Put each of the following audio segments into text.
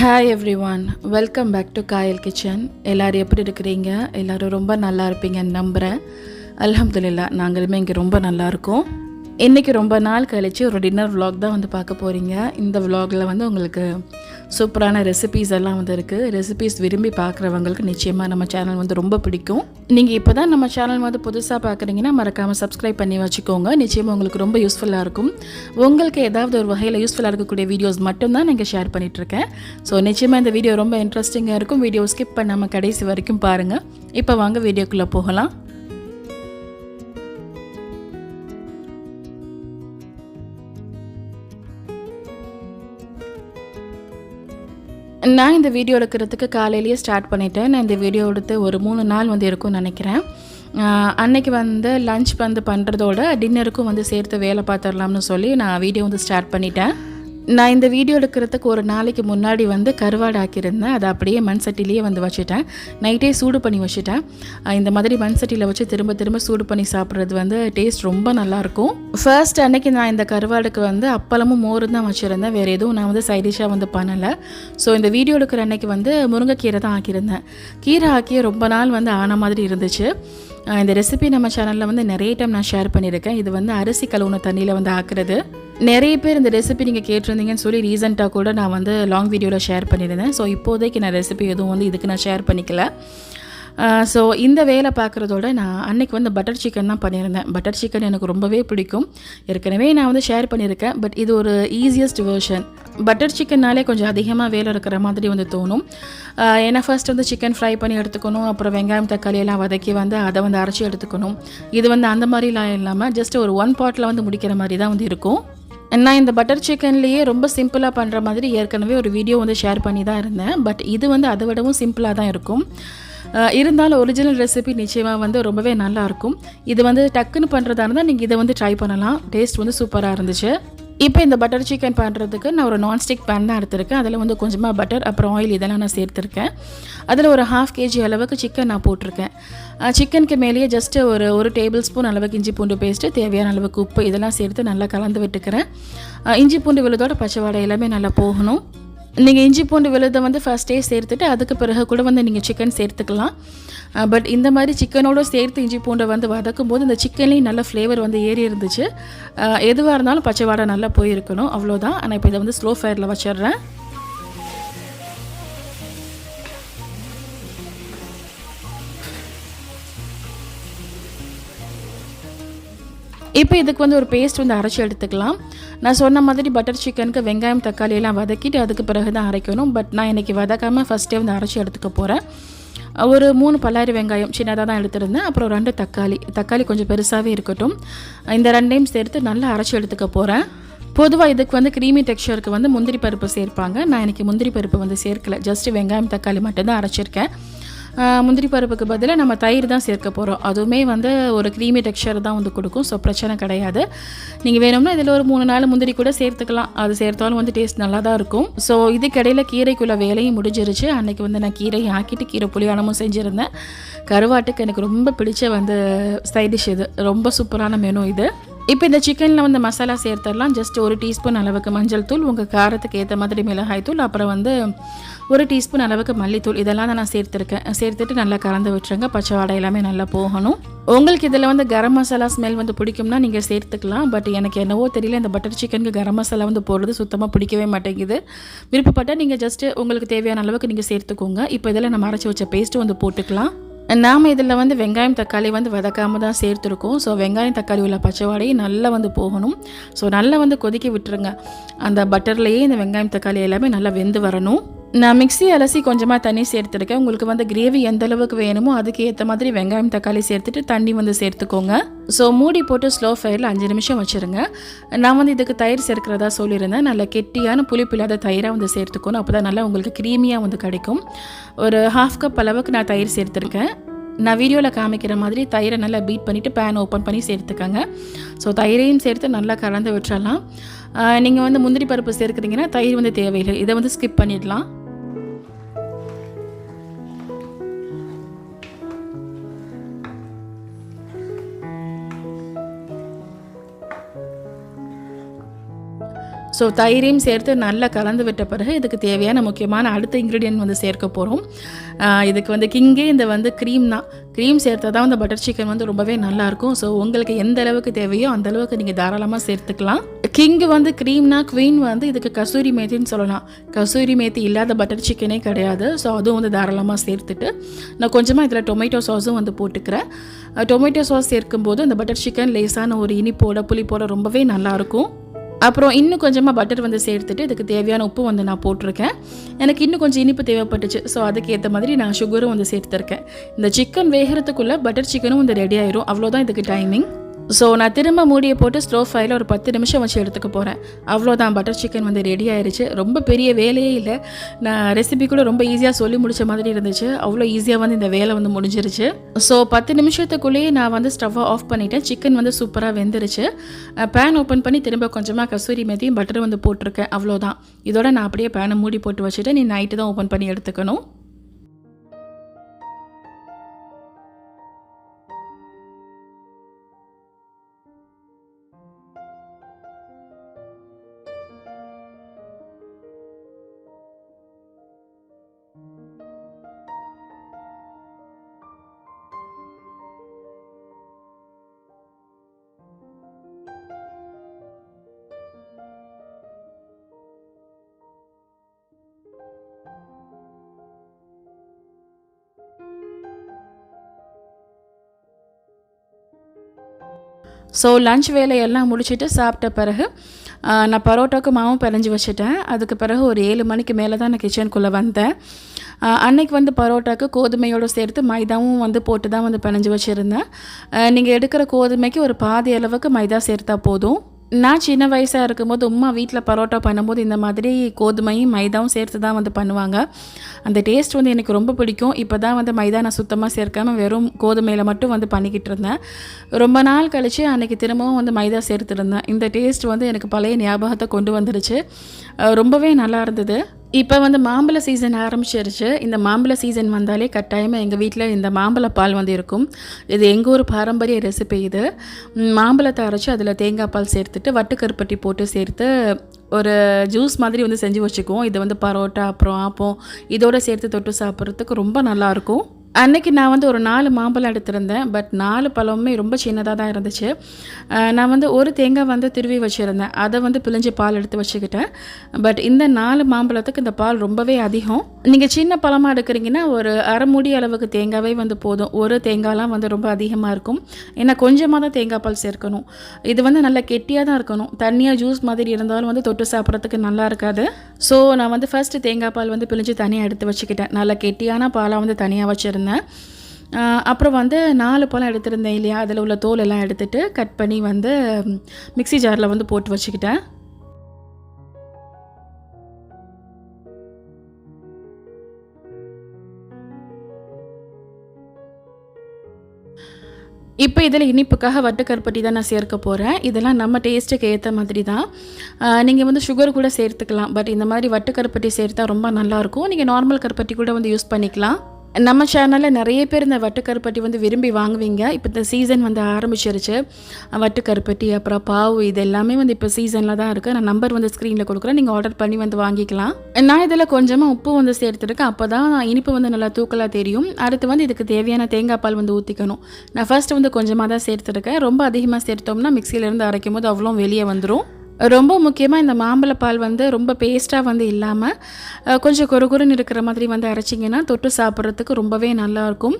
Hi everyone welcome back to Kayal kitchen எல்லோரும் எப்படி இருக்கிறீங்க? எல்லோரும் ரொம்ப நல்லா இருப்பீங்கன்னு நம்புகிறேன் அலமதுல்லா நாங்களுமே இங்கே ரொம்ப நல்லா இருக்கோம். இன்றைக்கி ரொம்ப நாள் கழித்து ஒரு டின்னர் விலாக் தான் வந்து பார்க்க போகிறீங்க இந்த விலாகில் வந்து உங்களுக்கு சூப்பரான ரெசிபீஸ் எல்லாம் வந்து இருக்குது ரெசிபீஸ் விரும்பி பார்க்குறவங்களுக்கு நிச்சயமாக நம்ம சேனல் வந்து ரொம்ப பிடிக்கும். நீங்கள் இப்போ தான் நம்ம சேனல் வந்து புதுசாக பார்க்குறீங்கன்னா மறக்காமல் சப்ஸ்கிரைப் பண்ணி வச்சுக்கோங்க. நிச்சயமாக உங்களுக்கு ரொம்ப யூஸ்ஃபுல்லாக இருக்கும். உங்களுக்கு ஏதாவது ஒரு வகையில் யூஸ்ஃபுல்லாக இருக்கக்கூடிய வீடியோஸ் மட்டும்தான் நீங்கள் ஷேர் பண்ணிகிட்ருக்கேன் ஸோ நிச்சயமாக இந்த வீடியோ ரொம்ப இன்ட்ரெஸ்டிங்காக இருக்கும். வீடியோ ஸ்கிப் பண்ணாமல் கடைசி வரைக்கும் பாருங்கள் இப்போ வாங்க வீடியோக்குள்ளே போகலாம். நான் இந்த வீடியோ எடுக்கிறதுக்கு காலையிலேயே ஸ்டார்ட் பண்ணிட்டேன். நான் இந்த வீடியோ எடுத்து ஒரு மூணு நாள் வந்து இருக்கும்னு நினைக்கிறேன். அன்னைக்கு வந்து லஞ்ச் வந்து பண்ணுறதோட டின்னருக்கும் வந்து சேர்த்து வேலை பார்த்துடலாம்னு சொல்லி நான் வீடியோ வந்து ஸ்டார்ட் பண்ணிட்டேன். நான் இந்த வீடியோ எடுக்கிறதுக்கு ஒரு நாளைக்கு முன்னாடி வந்து கருவாடு ஆக்கியிருந்தேன். அதை அப்படியே மண் சட்டிலேயே வந்து வச்சுட்டேன். நைட்டே சூடு பண்ணி வச்சுட்டேன். இந்த மாதிரி மண் சட்டியில் வச்சு திரும்ப திரும்ப சூடு பண்ணி சாப்பிட்றது வந்து டேஸ்ட் ரொம்ப நல்லாயிருக்கும் ஃபர்ஸ்ட் அன்னைக்கு நான் இந்த கருவாடுக்கு வந்து அப்பளமும் மோரும் தான் வச்சுருந்தேன். வேறு எதுவும் நான் வந்து சைடிஷாக வந்து பண்ணலை. ஸோ இந்த வீடியோ எடுக்கிற அன்னைக்கு வந்து முருங்கைக்கீரை தான் ஆக்கியிருந்தேன். கீரை ஆக்கிய ரொம்ப நாள் வந்து ஆன மாதிரி இருந்துச்சு. இந்த ரெசிபி நம்ம சேனலில் வந்து நிறைய டைம் நான் ஷேர் பண்ணியிருக்கேன். இது வந்து அரிசி கழுவுன தண்ணியில் வந்து ஆக்குறது. நிறைய பேர் இந்த ரெசிபி நீங்கள் கேட்டிருந்தீங்கன்னு சொல்லி ரீசெண்டாக கூட நான் வந்து லாங் வீடியோவில் ஷேர் பண்ணியிருந்தேன். ஸோ இப்போதைக்கு நான் ரெசிபி எதுவும் வந்து இதுக்கு நான் ஷேர் பண்ணிக்கல. ஸோ இந்த வேலை பார்க்குறதோட நான் அன்னைக்கு வந்து பட்டர் சிக்கன் தான் பண்ணியிருந்தேன். பட்டர் சிக்கன் எனக்கு ரொம்பவே பிடிக்கும். ஏற்கனவே நான் வந்து ஷேர் பண்ணியிருக்கேன் பட் இது ஒரு ஈஸியஸ்ட் வேர்ஷன் பட்டர் சிக்கன்னாலே கொஞ்சம் அதிகமாக வேலை இருக்கிற மாதிரி வந்து தோணும். ஏன்னா ஃபர்ஸ்ட் வந்து சிக்கன் ஃப்ரை பண்ணி எடுத்துக்கணும் அப்புறம் வெங்காயம் தக்காளி எல்லாம் வதக்கி வந்து அதை வந்து அரைச்சி எடுத்துக்கணும். இது வந்து அந்த மாதிரிலாம் இல்லாமல் ஜஸ்ட் ஒரு ஒன் பாட்டில் வந்து முடிக்கிற மாதிரி தான் வந்து இருக்கும். நான் இந்த பட்டர் சிக்கன்லேயே ரொம்ப சிம்பிளாக பண்ணுற மாதிரி ஏற்கனவே ஒரு வீடியோ வந்து ஷேர் பண்ணி தான் இருந்தேன் பட் இது வந்து அதை விடவும் சிம்பிளாக தான் இருக்கும். இருந்தாலும் ஒரிஜினல் ரெசிபி நிச்சயமாக வந்து ரொம்பவே நல்லாயிருக்கும். இது வந்து டக்குன்னு பண்ணுறதா இருந்தால் நீங்கள் இதை வந்து ட்ரை பண்ணலாம். டேஸ்ட் வந்து சூப்பராக இருந்துச்சு. இப்போ இந்த பட்டர் சிக்கன் பண்ணுறதுக்கு நான் ஒரு நான்ஸ்டிக் பேன் தான் எடுத்திருக்கேன். அதில் வந்து கொஞ்சமாக பட்டர் அப்புறம் ஆயில் இதெல்லாம் நான் சேர்த்துருக்கேன். அதில் ஒரு ஹாஃப் கேஜி அளவுக்கு சிக்கன் நான் போட்டிருக்கேன். சிக்கனுக்கு மேலேயே ஜஸ்ட்டு ஒரு ஒரு டேபிள் ஸ்பூன் அளவுக்கு இஞ்சி பூண்டு பேஸ்ட்டு தேவையான அளவுக்கு உப்பு இதெல்லாம் சேர்த்து நல்லா கலந்து விட்டுக்கிறேன். இஞ்சி பூண்டு விழுதோட பச்சை வாடை எல்லாமே நல்லா போகணும். நீங்கள் இஞ்சி பூண்டு விழுதை வந்து ஃபஸ்ட்டே சேர்த்துட்டு அதுக்கு பிறகு கூட வந்து நீங்கள் சிக்கன் சேர்த்துக்கலாம். பட் இந்த மாதிரி சிக்கனோடு சேர்த்து இஞ்சி பூண்டை வந்து வதக்கும் போது இந்த சிக்கன்லேயும் நல்ல ஃப்ளேவர் வந்து ஏறி இருந்துச்சு. எதுவாக இருந்தாலும் பச்சை வாடை நல்லா போயிருக்கணும். அவ்வளோதான் ஆனால் இப்போ இதை வந்து ஸ்லோ ஃபயரில் வச்சிடுறேன். இப்போ இதுக்கு வந்து ஒரு பேஸ்ட் வந்து அரைச்சி எடுத்துக்கலாம். நான் சொன்ன மாதிரி பட்டர் சிக்கனுக்கு வெங்காயம் தக்காளி எல்லாம் வதக்கிட்டு அதுக்கு பிறகு தான் அரைக்கணும். பட் நான் இன்றைக்கி வதக்காமல் ஃபஸ்ட்டே வந்து அரைச்சி எடுத்துக்க போகிறேன் ஒரு மூணு பல்லாரி வெங்காயம் சின்னதாக தான் எடுத்திருந்தேன். அப்புறம் ரெண்டு தக்காளி. தக்காளி கொஞ்சம் பெருசாகவே இருக்கட்டும். இந்த ரெண்டையும் சேர்த்து நல்லா அரைச்சி எடுத்துக்க போகிறேன் பொதுவாக இதுக்கு வந்து க்ரீமி டெக்ஸ்சருக்கு வந்து முந்திரி பருப்பு சேர்ப்பாங்க. நான் இன்றைக்கி முந்திரி பருப்பு வந்து சேர்க்கல. ஜஸ்ட் வெங்காயம் தக்காளி மட்டும்தான் அரைச்சிருக்கேன். முந்திரி பருப்புக்கு பதிலாக நம்ம தயிர் தான் சேர்க்க போகிறோம் அதுவுமே வந்து ஒரு க்ரீமி டெக்ஸ்சர் தான் வந்து கொடுக்கும். ஸோ பிரச்சனை கிடையாது. நீங்கள் வேணும்னா இதில் ஒரு மூணு நாலு முந்திரி கூட சேர்த்துக்கலாம். அது சேர்த்தாலும் வந்து டேஸ்ட் நல்லா தான் இருக்கும். ஸோ இதுக்கிடையில் கீரைக்குள்ள வேலையும் முடிஞ்சிருச்சு. அன்றைக்கி வந்து நான் கீரையை ஆக்கிட்டு கீரை புளியானமும் செஞ்சுருந்தேன். கருவாட்டுக்கு எனக்கு ரொம்ப பிடிச்ச வந்து சைடிஷ் இது. ரொம்ப சூப்பரான மெனு இது. இப்போ இந்த சிக்கனில் வந்து மசாலா சேர்த்துடலாம். ஜஸ்ட் ஒரு டீஸ்பூன் அளவுக்கு மஞ்சள் தூள் உங்கள் காரத்துக்கு ஏற்ற மாதிரி மிளகாய் தூள் அப்புறம் வந்து ஒரு டீஸ்பூன் அளவுக்கு மல்லித்தூள். இதெல்லாம் தான் நான் சேர்த்துருக்கேன். சேர்த்துட்டு நல்லா கலந்து விட்டுருங்க. பச்சை வாடை எல்லாமே நல்லா போகணும். உங்களுக்கு இதில் வந்து கரம் மசாலா ஸ்மெல் வந்து பிடிக்கும்னா நீங்கள் சேர்த்துக்கலாம். பட் எனக்கு என்னவோ தெரியல இந்த பட்டர் சிக்கனுக்கு கரம் மசாலா வந்து போடுறது சுத்தமாக பிடிக்கவே மாட்டேங்குது. விருப்பப்பட்டால் நீங்கள் ஜஸ்ட்டு உங்களுக்கு தேவையான அளவுக்கு நீங்கள் சேர்த்துக்கோங்க. இப்போ இதில் நம்ம அரைச்சி வச்ச பேஸ்ட்டு வந்து போட்டுக்கலாம். நாம் இதில் வந்து வெங்காயம் தக்காளி வந்து வதக்காமல் தான் சேர்த்துருக்கோம். ஸோ வெங்காயம் தக்காளி உள்ள பச்சை வாடையும் நல்லா வந்து போகணும். ஸோ நல்லா வந்து கொதிக்க விட்டுருங்க. அந்த பட்டர்லேயே இந்த வெங்காயம் தக்காளி எல்லாமே நல்லா வெந்து வரணும். நான் மிக்ஸி அலசி கொஞ்சமாக தண்ணி சேர்த்துருக்கேன். உங்களுக்கு வந்து கிரேவி எந்த அளவுக்கு வேணுமோ அதுக்கு ஏற்ற மாதிரி வெங்காயம் தக்காளி சேர்த்துட்டு தண்ணி வந்து சேர்த்துக்கோங்க. ஸோ மூடி போட்டு ஸ்லோ ஃபயரில் அஞ்சு நிமிஷம் வச்சுருங்க. நான் வந்து இதுக்கு தயிர் சேர்க்கிறதா சொல்லியிருந்தேன். நல்ல கெட்டியான புளிப்பு இல்லாத தயிராக வந்து சேர்த்துக்கணும் அப்போ தான் நல்லா உங்களுக்கு க்ரீமியாக வந்து கிடைக்கும். ஒரு ஹாஃப் கப் அளவுக்கு நான் தயிர் சேர்த்துருக்கேன். நான் வீடியோவில் காமிக்கிற மாதிரி தயிரை நல்லா பீட் பண்ணிவிட்டு பேன் ஓப்பன் பண்ணி சேர்த்துக்கோங்க. ஸோ தயிரையும் சேர்த்து நல்லா கலந்து விட்டுறலாம். நீங்கள் வந்து முந்திரி பருப்பு சேர்க்குறீங்கன்னா தயிர் வந்து தேவையில்லை. இதை வந்து ஸ்கிப் பண்ணிடலாம். ஸோ தயிரையும் சேர்த்து நல்லா கலந்து விட்ட பிறகு இதுக்கு தேவையான முக்கியமான அடுத்த இன்க்ரீடியன்ட் வந்து சேர்க்க போகிறோம் இதுக்கு வந்து கிங்கே இந்த வந்து க்ரீம் தான். க்ரீம் சேர்த்தா தான் இந்த பட்டர் சிக்கன் வந்து ரொம்பவே நல்லாயிருக்கும். ஸோ உங்களுக்கு எந்த அளவுக்கு தேவையோ அந்த அளவுக்கு நீங்கள் தாராளமாக சேர்த்துக்கலாம். கிங்கு வந்து க்ரீம்னா குவீன் வந்து இதுக்கு கசூரி மேத்தின்னு சொல்லலாம். கசூரி மேத்தி இல்லாத பட்டர் சிக்கனே கிடையாது. ஸோ அதுவும் வந்து தாராளமாக சேர்த்துட்டு நான் கொஞ்சமாக இதில் டொமேட்டோ சாஸும் வந்து போட்டுக்கிறேன். டொமேட்டோ சாஸ் சேர்க்கும்போது அந்த பட்டர் சிக்கன் லேசான ஒரு இனிப்போட புளிப்போட ரொம்பவே நல்லாயிருக்கும். அப்புறம் இன்னும் கொஞ்சமாக பட்டர் வந்து சேர்த்துட்டு இதுக்கு தேவையான உப்பு வந்து நான் போட்டிருக்கேன். எனக்கு இன்னும் கொஞ்சம் இனிப்பு தேவைப்பட்டுச்சு. ஸோ அதுக்கேற்ற மாதிரி நான் சுகரும் வந்து சேர்த்துருக்கேன். இந்த சிக்கன் வேகிறதுக்குள்ளே பட்டர் சிக்கனும் வந்து ரெடி ஆயிரும். அவ்வளோதான் இதுக்கு டைமிங் ஸோ நான் திரும்ப மூடியை போட்டு ஸ்லோ ஃபைல ஒரு பத்து நிமிஷம் வச்சு எடுத்துக்க போகிறேன் அவ்வளோதான் பட்டர் சிக்கன் வந்து ரெடி ஆயிடுச்சு ரொம்ப பெரிய வேலையே இல்லை. நான் ரெசிபி கூட ரொம்ப ஈஸியாக சொல்லி முடித்த மாதிரி இருந்துச்சு. அவ்வளோ ஈஸியாக வந்து இந்த வேலை வந்து முடிஞ்சிருச்சு. ஸோ பத்து நிமிஷத்துக்குள்ளேயே நான் வந்து ஸ்டவ்வை ஆஃப் பண்ணிட்டேன். சிக்கன் வந்து சூப்பராக வெந்துருச்சு. பேன் ஓப்பன் பண்ணி திரும்ப கொஞ்சமாக கசூரி மெதியும் பட்டர் வந்து போட்டிருக்கேன். அவ்வளோதான் இதோட நான் அப்படியே பேனை மூடி போட்டு வச்சுட்டு நீ நைட்டு தான் ஓப்பன் பண்ணி எடுத்துக்கணும். ஸோ லஞ்ச் வேலையெல்லாம் முடிச்சுட்டு சாப்பிட்ட பிறகு நான் பரோட்டாவுக்கு மாவும் பிணைஞ்சி வச்சுட்டேன். அதுக்கு பிறகு ஒரு ஏழு மணிக்கு மேலே தான் நான் கிச்சனுக்குள்ளே வந்தேன். அன்னைக்கு வந்து பரோட்டாவுக்கு கோதுமையோடு சேர்த்து மைதாவும் வந்து போட்டு தான் வந்து பிணைஞ்சி வச்சுருந்தேன். நீங்கள் எடுக்கிற கோதுமைக்கு ஒரு பாதி அளவுக்கு மைதா சேர்த்தா போதும். நான் சின்ன வயசாக இருக்கும்போது உமா வீட்டில் பரோட்டா பண்ணும்போது இந்த மாதிரி கோதுமையும் மைதாவும் சேர்த்து தான் வந்து பண்ணுவாங்க. அந்த டேஸ்ட் வந்து எனக்கு ரொம்ப பிடிக்கும். இப்போ தான் வந்து மைதா நான் சுத்தமாக சேர்க்காமல் வெறும் கோதுமையில் மட்டும் வந்து பண்ணிக்கிட்டு இருந்தேன். ரொம்ப நாள் கழித்து அன்றைக்கி திரும்பவும் வந்து மைதா சேர்த்துருந்தேன் இந்த டேஸ்ட் வந்து எனக்கு பழைய ஞாபகத்தை கொண்டு வந்துடுச்சு ரொம்பவே நல்லா இருந்தது. இப்போ வந்து மாம்பழ சீசன் ஆரம்பிச்சிருச்சு. இந்த மாம்பழ சீசன் வந்தாலே கட்டாயமாக எங்கள் வீட்டில் இந்த மாம்பழ பால் வந்து இருக்கும். இது எங்கள் ஊர் பாரம்பரிய ரெசிபி இது. மாம்பழத்தை அரைச்சி அதில் தேங்காய் பால் சேர்த்துட்டு வட்டுக்கருப்பட்டி போட்டு சேர்த்து ஒரு ஜூஸ் மாதிரி வந்து செஞ்சு வச்சுக்குவோம். இது வந்து பரோட்டா அப்புறம் ஆப்பம் இதோடு சேர்த்து தொட்டு சாப்பிட்றதுக்கு ரொம்ப நல்லாயிருக்கும் அன்னைக்கு நான் வந்து ஒரு நாலு மாம்பழம் எடுத்திருந்தேன் பட் நாலு பழமுமே ரொம்ப சின்னதாக தான் இருந்துச்சு. நான் வந்து ஒரு தேங்காய் வந்து திருவி வச்சுருந்தேன். அதை வந்து பிழிஞ்சு பால் எடுத்து வச்சுக்கிட்டேன். பட் இந்த நாலு மாம்பழத்துக்கு இந்த பால் ரொம்பவே அதிகம். நீங்கள் சின்ன பழமாக எடுக்கிறீங்கன்னா ஒரு அரை மூடி அளவுக்கு தேங்காவே வந்து போதும். ஒரு தேங்காய்லாம் வந்து ரொம்ப அதிகமாக இருக்கும். ஏன்னா கொஞ்சமாக தான் தேங்காய் பால் சேர்க்கணும். இது வந்து நல்லா கெட்டியாக தான் இருக்கணும். தண்ணியாக ஜூஸ் மாதிரி இருந்தாலும் வந்து தொட்டு சாப்பிட்றதுக்கு நல்லா இருக்காது. ஸோ நான் வந்து ஃபஸ்ட்டு தேங்காய் பால் வந்து பிழிஞ்சு தனியாக எடுத்து வச்சுக்கிட்டேன். நல்லா கெட்டியான பாலாக வந்து தனியாக வச்சுருந்தேன். அப்புறம் வந்து நாலு பழம் எடுத்திருந்தேன் இல்லையா? அதில் உள்ள தோல் எல்லாம் எடுத்துகிட்டு கட் பண்ணி வந்து மிக்சி ஜாரில் வந்து போட்டு வச்சுக்கிட்டேன். இப்போ இதில் இனிப்புக்காக வட்டக்கருப்பட்டி தான் நான் சேர்க்க போகிறேன். இதெல்லாம் நம்ம டேஸ்ட்டுக்கு ஏற்ற மாதிரி தான். நீங்கள் வந்து சுகர் கூட சேர்த்துக்கலாம். பட் இந்த மாதிரி வட்டக்கருப்பட்டி சேர்த்தா ரொம்ப நல்லாயிருக்கும் நீங்கள் நார்மல் கருப்பட்டி கூட வந்து யூஸ் பண்ணிக்கலாம். நம்ம சேனலில் நிறைய பேர் இந்த வட்டுக்கருப்பட்டி வந்து விரும்பி வாங்குவீங்க. இப்போ இந்த சீசன் வந்து ஆரம்பிச்சிருச்சு. வட்டுக்கருப்பட்டி அப்புறம் பாவு இது எல்லாமே வந்து இப்போ சீசனில் தான் இருக்குது நான் நம்பர் வந்து ஸ்க்ரீனில் கொடுக்குறேன். நீங்கள் ஆர்டர் பண்ணி வந்து வாங்கிக்கலாம். நான் இதில் கொஞ்சமாக உப்பு வந்து சேர்த்துருக்கேன். அப்போ தான் இனிப்பு வந்து நல்லா தூக்கலாக தெரியும். அடுத்து வந்து இதுக்கு தேவையான தேங்காய் பால் வந்து ஊற்றிக்கணும் நான் ஃபர்ஸ்ட் வந்து கொஞ்சமாக தான் சேர்த்துருக்கேன். ரொம்ப அதிகமாக சேர்த்தோம்னா மிக்சியிலேருந்து அரைக்கும் போது அவ்வளோ வெளியே வந்துடும் ரொம்ப முக்கியமாக இந்த மாம்பழப்பால் வந்து ரொம்ப பேஸ்ட்டாக வந்து இல்லாமல் கொஞ்சம் குறுகுறுன்னு இருக்கிற மாதிரி வந்து அரைச்சிங்கன்னா தொட்டு சாப்பிட்றதுக்கு ரொம்பவே நல்லாயிருக்கும்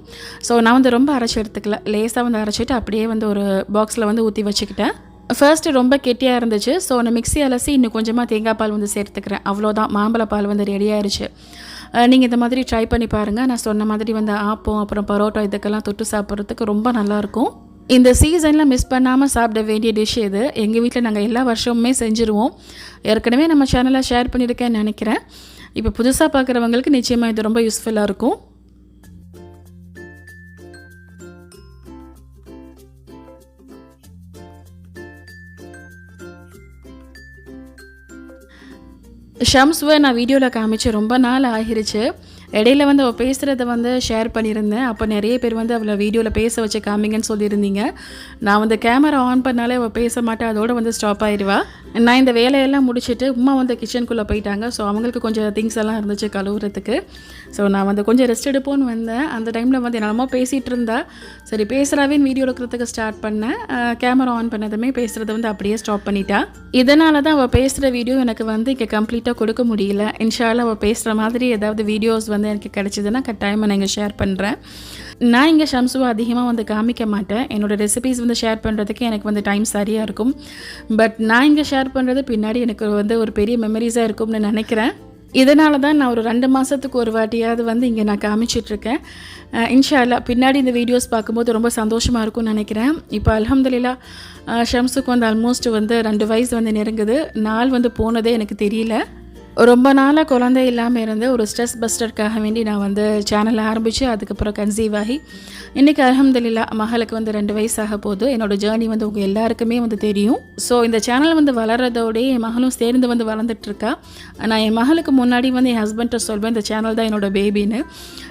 ஸோ நான் வந்து ரொம்ப அரைச்சி எடுத்துக்கல. லேஸாக வந்து அரைச்சிட்டு அப்படியே வந்து ஒரு பாக்ஸில் வந்து ஊற்றி வச்சுக்கிட்டேன். ஃபர்ஸ்ட்டு ரொம்ப கெட்டியாக இருந்துச்சு. ஸோ நான் மிக்ஸி அலசி இன்னும் கொஞ்சமாக தேங்காய் பால் வந்து சேர்த்துக்கிறேன். அவ்வளோதான். மாம்பழப்பால் வந்து ரெடி நீங்கள் இந்த மாதிரி ட்ரை பண்ணி பாருங்கள் நான் சொன்ன மாதிரி வந்து ஆப்பம் அப்புறம் பரோட்டா இதுக்கெல்லாம் தொட்டு சாப்பிட்றதுக்கு ரொம்ப நல்லாயிருக்கும் இந்த சீசனில் மிஸ் பண்ணாமல் சாப்பிட வேண்டிய டிஷ் இது எங்கள் வீட்டில் நாங்கள் எல்லா வருஷமுமே செஞ்சுருவோம். ஏற்கனவே நம்ம சேனலில் ஷேர் பண்ணியிருக்கேன்னு நினைக்கிறேன். இப்போ புதுசாக பார்க்குறவங்களுக்கு நிச்சயமாக இது ரொம்ப யூஸ்ஃபுல்லாக இருக்கும். ஷம்ஸ்வை நான் வீடியோவில் காமிச்சு ரொம்ப நாள் ஆகிருச்சு. இடையில வந்து அவள் பேசுகிறத வந்து ஷேர் பண்ணியிருந்தேன். அப்போ நிறைய பேர் வந்து அவளை வீடியோவில் பேச வச்சு காமிங்கன்னு சொல்லியிருந்தீங்க. நான் வந்து கேமரா ஆன் பண்ணாலே அவள் பேச மாட்டேன் அதோடு வந்து ஸ்டாப் ஆயிடுவா நான் இந்த வேலையெல்லாம் முடிச்சுட்டு உமா வந்து கிச்சனுக்குள்ளே போயிட்டாங்க. ஸோ அவங்களுக்கு கொஞ்சம் திங்ஸ் எல்லாம் இருந்துச்சு கழுவுறதுக்கு. ஸோ நான் வந்து கொஞ்சம் ரெஸ்ட் எடுப்போன்னு வந்தேன். அந்த டைமில் வந்து என்னமோ பேசிகிட்டு இருந்தா. சரி பேசுகிறாவேன்னு வீடியோ எடுக்கிறதுக்கு ஸ்டார்ட் பண்ணேன் கேமரா ஆன் பண்ணதுமே பேசுகிறத வந்து அப்படியே ஸ்டாப் பண்ணிட்டா. இதனால தான் அவள் பேசுகிற வீடியோ எனக்கு வந்து இங்கே கம்ப்ளீட்டாக கொடுக்க முடியல. இன்ஷால அவள் பேசுகிற மாதிரி ஏதாவது வீடியோஸ் வந்து எனக்கு கிடச்சிதுன்னா கட்டாயமாக நான் இங்கே ஷேர் பண்ணுறேன் நான் இங்கே ஷம்சுவை அதிகமாக வந்து காமிக்க மாட்டேன். என்னோடய ரெசிபிஸ் வந்து ஷேர் பண்ணுறதுக்கு எனக்கு வந்து டைம் சரியாக இருக்கும். பட் நான் இங்கே ஷேர் பண்ணுறது பின்னாடி எனக்கு வந்து ஒரு பெரிய மெமரிஸாக இருக்கும்னு நினைக்கிறேன். இதனால தான் நான் ஒரு ரெண்டு மாதத்துக்கு ஒரு வாட்டியாவது வந்து இங்கே நான் காமிச்சிட்ருக்கேன் இன்ஷா அல்லா பின்னாடி இந்த வீடியோஸ் பார்க்கும்போது ரொம்ப சந்தோஷமாக இருக்கும்னு நினைக்கிறேன். இப்போ அலமதுல்லா ஷம்சுக்கு ஷம்ஸுக்கு வந்து ஆல்மோஸ்ட் வந்து ரெண்டு வயசு வந்து நெருங்குது. நாள் வந்து போனதே எனக்கு தெரியல. ரொம்ப நாளாக குழந்தை இல்லாமல் இருந்து ஒரு ஸ்ட்ரெஸ் பஸ்டருக்காக வேண்டி நான் வந்து சேனலை ஆரம்பித்து அதுக்கப்புறம் கன்சீவ் ஆகி இன்றைக்கி அலமதுல்லா மகளுக்கு வந்து ரெண்டு வயசாக போகுது. என்னோட ஜேர்னி வந்து உங்கள் எல்லாருக்குமே வந்து தெரியும். ஸோ இந்த சேனல் வந்து வளர்றதோடய என் மகளும் சேர்ந்து வந்து வளர்ந்துட்டுருக்கா நான் என் மகளுக்கு முன்னாடி வந்து என் ஹஸ்பண்ட்டை சொல்வேன் இந்த சேனல் தான் என்னோட பேபின்னு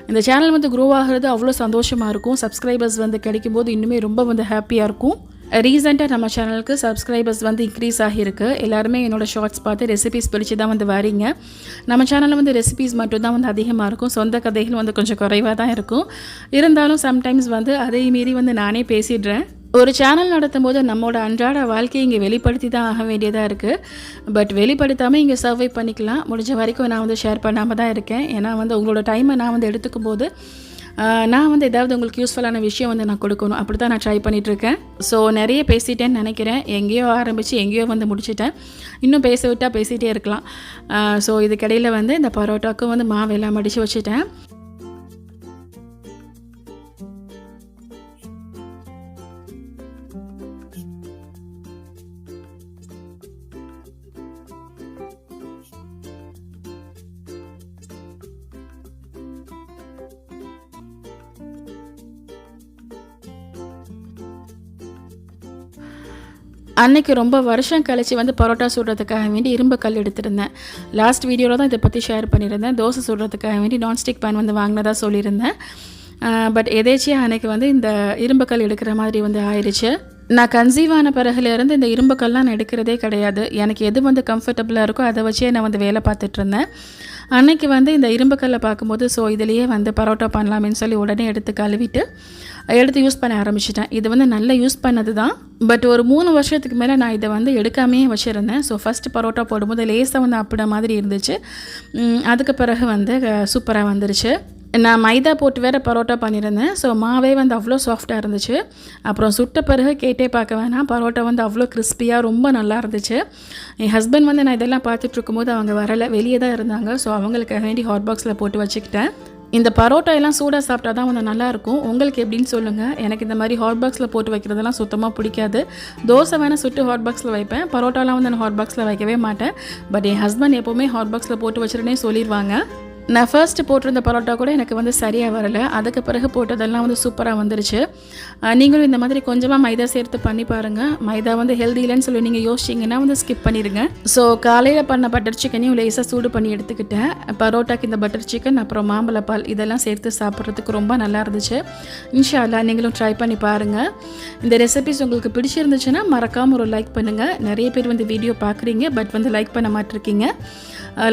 இந்த சேனல் வந்து க்ரோ ஆகிறது அவ்வளோ சந்தோஷமாக இருக்கும். சப்ஸ்கிரைபர்ஸ் வந்து கிடைக்கும்போது இன்னுமே ரொம்ப வந்து ஹாப்பியாக இருக்கும். ரீசெண்டாக நம்ம சேனலுக்கு சப்ஸ்கிரைபர்ஸ் வந்து இன்க்ரீஸ் ஆகியிருக்கு. எல்லாருமே என்னோடய ஷார்ட்ஸ் பார்த்து ரெசிபிஸ் பிடிச்சி தான் வந்து வரீங்க. நம்ம சேனலில் வந்து ரெசிபிஸ் மட்டும் தான் வந்து அதிகமாக இருக்கும். சொந்த கதைகள் வந்து கொஞ்சம் குறைவாக தான் இருக்கும். இருந்தாலும் சம்டைம்ஸ் வந்து அதை மீறி வந்து நானே பேசிடுறேன். ஒரு சேனல் நடத்தும் போது நம்மளோட அன்றாட வாழ்க்கையை இங்கே வெளிப்படுத்தி தான் ஆக வேண்டியதாக இருக்குது பட் வெளிப்படுத்தாமல் இங்கே சர்வை பண்ணிக்கலாம். முடிஞ்ச வரைக்கும் நான் வந்து ஷேர் பண்ணாமல் தான் இருக்கேன். ஏன்னா வந்து உங்களோட டைமை நான் வந்து எடுத்துக்கும் போது நான் வந்து ஏதாவது உங்களுக்கு யூஸ்ஃபுல்லான விஷயம் வந்து நான் கொடுக்கணும். அப்படி தான் நான் ட்ரை பண்ணிகிட்ருக்கேன் ஸோ நிறைய பேசிட்டேன்னு நினைக்கிறேன். எங்கேயோ ஆரம்பித்து எங்கேயோ வந்து முடிச்சிட்டேன். இன்னும் பேச விட்டால் பேசிகிட்டே இருக்கலாம். ஸோ இதுக்கிடையில் வந்து இந்த பரோட்டாக்கும் வந்து மாவு எல்லாம் மடித்து வச்சுட்டேன். அன்னைக்கு ரொம்ப வருஷம் கழிச்சு வந்து பரோட்டா சுடுறதுக்காக வேண்டி இரும்பு கல் எடுத்திருந்தேன். லாஸ்ட் வீடியோவில் தான் இதை பற்றி ஷேர் பண்ணியிருந்தேன். தோசை சுடுறதுக்காக வேண்டி நான்ஸ்டிக் பேன் வந்து வாங்கினதாக சொல்லியிருந்தேன். பட் எதேச்சியாக அன்னைக்கு வந்து இந்த இரும்பு கல் எடுக்கிற மாதிரி வந்து ஆயிடுச்சு நான் கன்சீவ் ஆன பிறகுலேருந்து இந்த இரும்பு கல்லாம் நான் எடுக்கிறதே கிடையாது. எனக்கு எது வந்து கம்ஃபர்டபுளாக இருக்கோ அதை வச்சே நான் வந்து வேலை பார்த்துட்டு இருந்தேன். அன்னைக்கு வந்து இந்த இரும்பு கல்லை பார்க்கும்போது ஸோ இதுலேயே வந்து பரோட்டா பண்ணலாமேன்னு சொல்லி உடனே எடுத்து கழுவிட்டு எடுத்து யூஸ் பண்ண ஆரம்பிச்சிட்டேன். இது வந்து நல்லா யூஸ் பண்ணது தான் பட் ஒரு மூணு வருஷத்துக்கு மேலே நான் இதை வந்து எடுக்காமே வச்சுருந்தேன். ஸோ ஃபஸ்ட்டு பரோட்டா போடும்போது லேசாக வந்து அப்படின மாதிரி இருந்துச்சு. அதுக்கு பிறகு வந்து சூப்பராக வந்துருச்சு. நான் மைதா போட்டு வேறு பரோட்டா பண்ணியிருந்தேன் ஸோ மாவே வந்து அவ்வளோ சாஃப்டாக இருந்துச்சு. அப்புறம் சுட்ட பிறகு கேட்டே பார்க்க வேணாம். பரோட்டா வந்து அவ்வளோ கிறிஸ்பியாக ரொம்ப நல்லா இருந்துச்சு. என் ஹஸ்பண்ட் வந்து நான் இதெல்லாம் பார்த்துட்ருக்கும்போது அவங்க வரலை. வெளியே தான் இருந்தாங்க. ஸோ அவங்களுக்கு வேண்டி ஹாட் பாக்ஸில் போட்டு வச்சுக்கிட்டேன். இந்த பரோட்டா எல்லாம் சூடாக சாப்பிட்டா தான் வந்து நல்லாயிருக்கும் உங்களுக்கு எப்படின்னு சொல்லுங்கள் எனக்கு இந்த மாதிரி ஹாட் பாக்ஸில் போட்டு வைக்கிறதெல்லாம் சுத்தமாக பிடிக்காது. தோசை வேணால் சுட்டு ஹாட் பாக்ஸில் வைப்பேன். பரோட்டாலாம் வந்து நான் ஹாட் பாக்ஸில் வைக்கவே மாட்டேன். பட் என் ஹஸ்பண்ட் எப்போவுமே ஹாட் பாக்ஸில் போட்டு வச்சிருனே சொல்லிடுவாங்க நான் ஃபர்ஸ்ட்டு போட்டிருந்த பரோட்டா கூட எனக்கு வந்து சரியாக வரலை. அதுக்கு பிறகு போட்டதெல்லாம் வந்து சூப்பராக வந்துருச்சு. நீங்களும் இந்த மாதிரி கொஞ்சமாக மைதா சேர்த்து பண்ணி பாருங்கள் மைதா வந்து ஹெல்தி இல்லைன்னு சொல்லி நீங்கள் யோசிச்சிங்கன்னா வந்து ஸ்கிப் பண்ணிடுங்க ஸோ காலையில் பண்ண பட்டர் சிக்கனையும் லேசாக சூடு பண்ணி எடுத்துக்கிட்டேன். பரோட்டாக்கு இந்த பட்டர் சிக்கன் அப்புறம் மாம்பழப்பால் இதெல்லாம் சேர்த்து சாப்பிட்றதுக்கு ரொம்ப நல்லா இருந்துச்சு. இன்ஷா அல்லா நீங்களும் ட்ரை பண்ணி பாருங்கள் இந்த ரெசிபிஸ் உங்களுக்கு பிடிச்சிருந்துச்சுன்னா மறக்காமல் ஒரு லைக் பண்ணுங்கள் நிறைய பேர் வந்து வீடியோ பார்க்குறீங்க பட் வந்து லைக் பண்ண மாட்டிருக்கீங்க.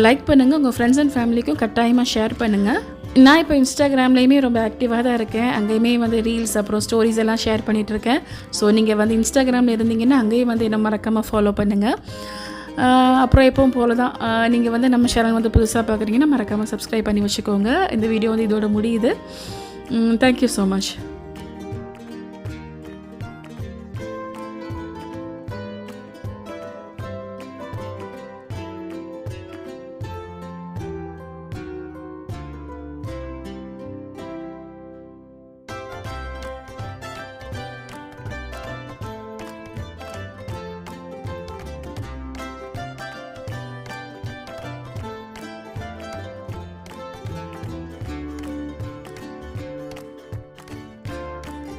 லைக் பண்ணுங்கள் உங்கள் ஃப்ரெண்ட்ஸ் அண்ட் ஃபேமிலிக்கும் கட்டாயமாக ஷேர் பண்ணுங்கள் நான் இப்போ இன்ஸ்டாகிராம்லேயுமே ரொம்ப ஆக்டிவாக தான் இருக்கேன். அங்கேயுமே வந்து ரீல்ஸ் அப்புறம் ஸ்டோரிஸ் எல்லாம் ஷேர் பண்ணிகிட்ருக்கேன் ஸோ நீங்கள் வந்து இன்ஸ்டாகிராமில் இருந்தீங்கன்னா அங்கேயும் வந்து என்ன மறக்காமல் ஃபாலோ பண்ணுங்கள் அப்புறம் எப்பவும் போல தான் நீங்கள் வந்து நம்ம சேனல் வந்து புதுசாக பார்க்குறீங்கன்னா மறக்காமல் சப்ஸ்கிரைப் பண்ணி வச்சுக்கோங்க. இந்த வீடியோ வந்து இதோட முடியுது. Thank you so much